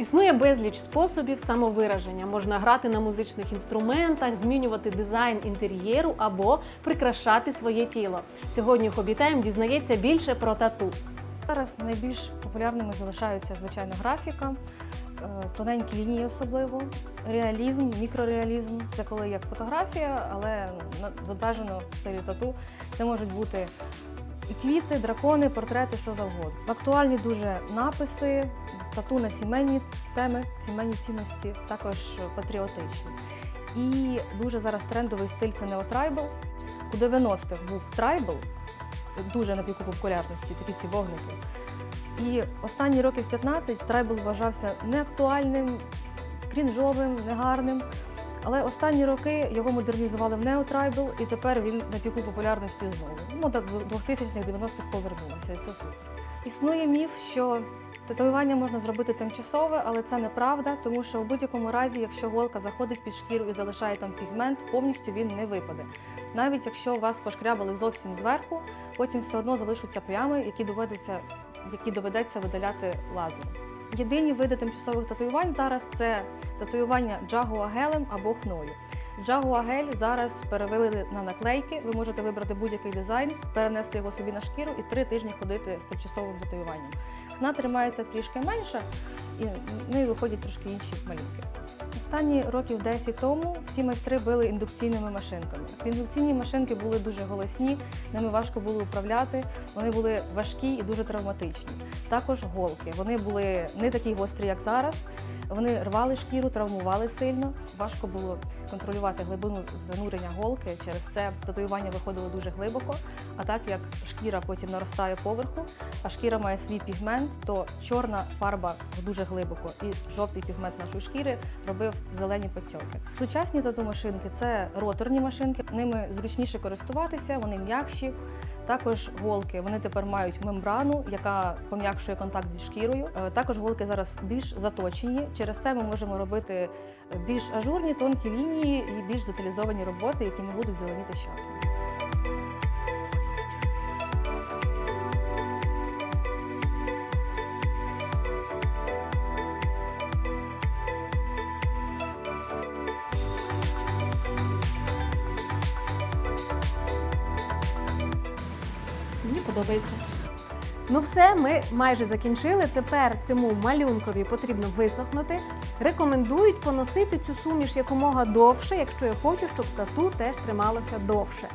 Існує безліч способів самовираження. Можна грати на музичних інструментах, змінювати дизайн інтер'єру або прикрашати своє тіло. Сьогодні Хобітайм дізнається більше про тату. Зараз найбільш популярними залишаються звичайно графіка, е, тоненькі лінії особливо, реалізм, мікрореалізм. Це коли як фотографія, але зображено в стилі тату. Це можуть бути і квіти, дракони, портрети, що завгодно. Актуальні дуже написи, тату на сімейні теми, сімейні цінності, також патріотичні. І дуже зараз трендовий стиль це неотрайбл. У 90-х був трайбл, дуже на піку популярності, такі ці вогники. І останні років 15 трайбл вважався неактуальним, крінжовим, негарним. Але останні роки його модернізували в неотрайбл, і тепер він на піку популярності знову. Так 2000-х, 90-х повернулося, і це супер. Існує міф, що татуювання можна зробити тимчасове, але це неправда, тому що в будь-якому разі, якщо голка заходить під шкіру і залишає там пігмент, повністю він не випаде. Навіть якщо вас пошкрябали зовсім зверху, потім все одно залишаться плями, які доведеться, які доведеться видаляти лазером. Єдині види тимчасових татуювань зараз це татуювання джагуа-гелем або хною. Джагуа-гель зараз перевели на наклейки. Ви можете вибрати будь-який дизайн, перенести його собі на шкіру і три тижні ходити з тимчасовим татуюванням. Хна тримається трішки менше, і в неї виходять трошки інші малюнки. Останні років 10 тому всі майстри били індукційними машинками. Індукційні машинки були дуже голосні, ними важко було управляти, вони були важкі і дуже травматичні. Також голки. Вони були не такі гострі, як зараз. Вони рвали шкіру, травмували сильно. Важко було контролювати глибину занурення голки. Через це татуювання виходило дуже глибоко. А так як шкіра потім наростає поверху, а шкіра має свій пігмент, то чорна фарба дуже глибоко і жовтий пігмент нашої шкіри робив зелені потьоки. Сучасні тату-машинки це роторні машинки. Ними зручніше користуватися, вони м'якші. Також голки вони тепер мають мембрану, яка пом'якшує контакт зі шкірою. Е, Також голки зараз більш заточені. Через це ми можемо робити більш ажурні, тонкі лінії і більш деталізовані роботи, які не будуть зеленіти з часом. Мені подобається. Ну все, ми майже закінчили. Тепер цьому малюнкові потрібно висохнути. Рекомендують поносити цю суміш якомога довше, якщо я хочу, щоб тату теж трималося довше.